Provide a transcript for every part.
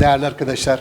Değerli arkadaşlar,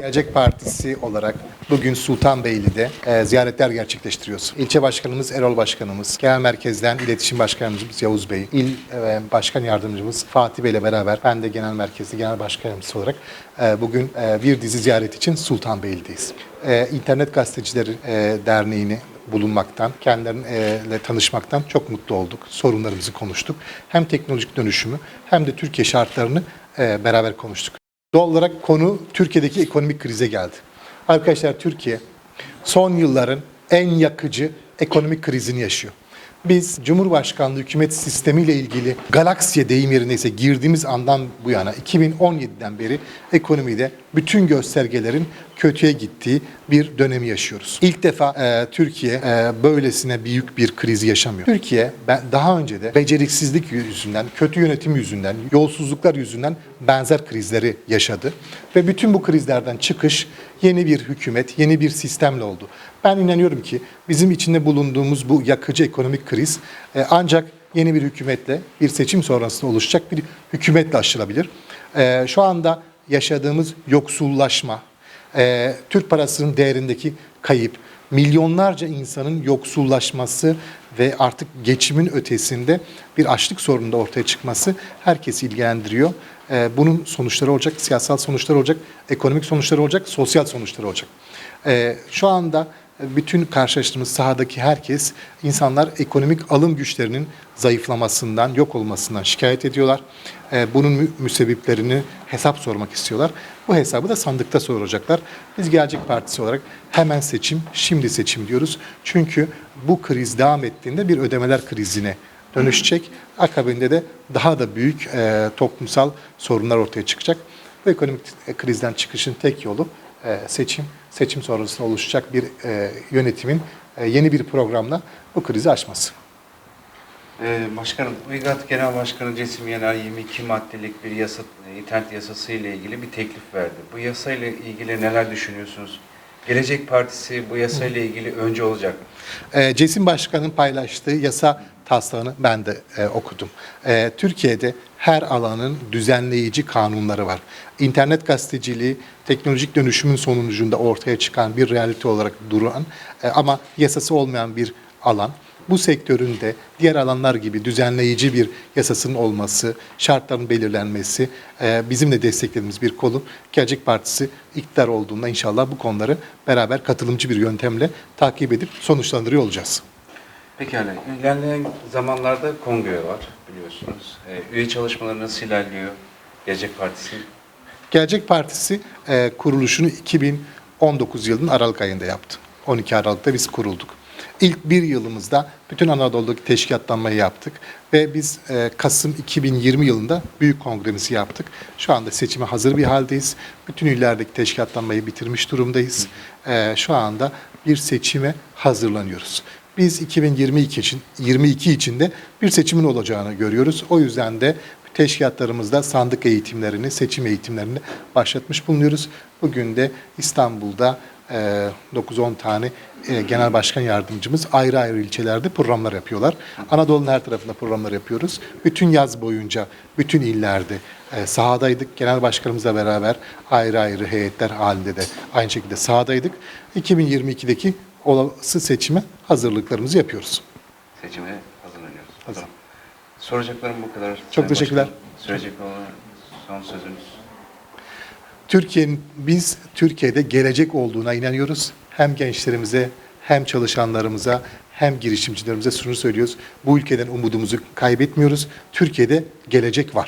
Gelecek Partisi olarak bugün Sultanbeyli'de e, ziyaretler gerçekleştiriyoruz. İlçe Başkanımız Erol Başkanımız, Genel Merkez'den İletişim Başkanımız Yavuz Bey, İl e, Başkan Yardımcımız Fatih Bey ile beraber ben de Genel Merkez'de Genel Başkanımız olarak e, bugün e, bir dizi ziyaret için Sultanbeyli'deyiz. E, İnternet Gazetecileri e, Derneği'ni bulunmaktan, kendileriyle tanışmaktan çok mutlu olduk. Sorunlarımızı konuştuk. Hem teknolojik dönüşümü hem de Türkiye şartlarını e, beraber konuştuk. Doğal olarak konu Türkiye'deki ekonomik krize geldi. Arkadaşlar Türkiye son yılların en yakıcı ekonomik krizini yaşıyor. Biz Cumhurbaşkanlığı hükümet sistemiyle ilgili galaksiye deyim yerindeyse girdiğimiz andan bu yana 2017'den beri ekonomide bütün göstergelerin kötüye gittiği bir dönemi yaşıyoruz. İlk defa e, Türkiye e, böylesine büyük bir krizi yaşamıyor. Türkiye ben, daha önce de beceriksizlik yüzünden, kötü yönetim yüzünden, yolsuzluklar yüzünden benzer krizleri yaşadı. Ve bütün bu krizlerden çıkış yeni bir hükümet, yeni bir sistemle oldu. Ben inanıyorum ki bizim içinde bulunduğumuz bu yakıcı ekonomik kriz e, ancak yeni bir hükümetle, bir seçim sonrasında oluşacak bir hükümetle aşılabilir. E, şu anda yaşadığımız yoksullaşma, e, Türk parasının değerindeki kayıp, milyonlarca insanın yoksullaşması ve artık geçimin ötesinde bir açlık sorununda ortaya çıkması herkesi ilgilendiriyor. E, bunun sonuçları olacak, siyasal sonuçları olacak, ekonomik sonuçları olacak, sosyal sonuçları olacak. E, şu anda bütün karşılaştığımız sahadaki herkes insanlar ekonomik alım güçlerinin zayıflamasından, yok olmasından şikayet ediyorlar. Ee, bunun mü- müsebbiplerini hesap sormak istiyorlar. Bu hesabı da sandıkta soracaklar. Biz Gelecek Partisi olarak hemen seçim, şimdi seçim diyoruz. Çünkü bu kriz devam ettiğinde bir ödemeler krizine dönüşecek. Akabinde de daha da büyük e, toplumsal sorunlar ortaya çıkacak. Bu ekonomik krizden çıkışın tek yolu e, seçim. Seçim sonrasında oluşacak bir e, yönetimin e, yeni bir programla bu krizi aşması. Ee, Başkanım, Uygat Genel Başkanı Cesim Yener 22 maddelik bir yasa, internet yasası ile ilgili bir teklif verdi. Bu yasa ile ilgili neler düşünüyorsunuz? Gelecek Partisi bu yasa ile ilgili önce olacak mı? E, Cesim Başkan'ın paylaştığı yasa taslağını ben de e, okudum. E, Türkiye'de her alanın düzenleyici kanunları var. İnternet gazeteciliği teknolojik dönüşümün sonucunda ortaya çıkan bir realite olarak duran e, ama yasası olmayan bir alan. Bu sektörün de diğer alanlar gibi düzenleyici bir yasasının olması, şartların belirlenmesi e, bizim de desteklediğimiz bir konu. Gelecek Partisi iktidar olduğunda inşallah bu konuları beraber katılımcı bir yöntemle takip edip sonuçlandırıyor olacağız. Pekala, ilerleyen zamanlarda kongre var biliyorsunuz. Ee, üye çalışmaları nasıl ilerliyor Gelecek Partisi? Gelecek Partisi e, kuruluşunu 2019 yılının Aralık ayında yaptı. 12 Aralık'ta biz kurulduk. İlk bir yılımızda bütün Anadolu'daki teşkilatlanmayı yaptık ve biz e, Kasım 2020 yılında büyük kongremizi yaptık. Şu anda seçime hazır bir haldeyiz. Bütün illerdeki teşkilatlanmayı bitirmiş durumdayız. E, şu anda bir seçime hazırlanıyoruz. Biz 2022 için 22 içinde bir seçimin olacağını görüyoruz. O yüzden de teşkilatlarımızda sandık eğitimlerini, seçim eğitimlerini başlatmış bulunuyoruz. Bugün de İstanbul'da e, 9-10 tane genel başkan yardımcımız ayrı ayrı ilçelerde programlar yapıyorlar. Anadolu'nun her tarafında programlar yapıyoruz. Bütün yaz boyunca bütün illerde sahadaydık. Genel başkanımızla beraber ayrı ayrı heyetler halinde de aynı şekilde sahadaydık. 2022'deki olası seçime hazırlıklarımızı yapıyoruz. Seçime hazırlanıyoruz. Hazır. Tamam. Soracaklarım bu kadar. Çok Sayın teşekkürler. Söyleyecek olan son sözünüz. Türkiye'nin biz Türkiye'de gelecek olduğuna inanıyoruz. Hem gençlerimize hem çalışanlarımıza hem girişimcilerimize şunu söylüyoruz. Bu ülkeden umudumuzu kaybetmiyoruz. Türkiye'de gelecek var.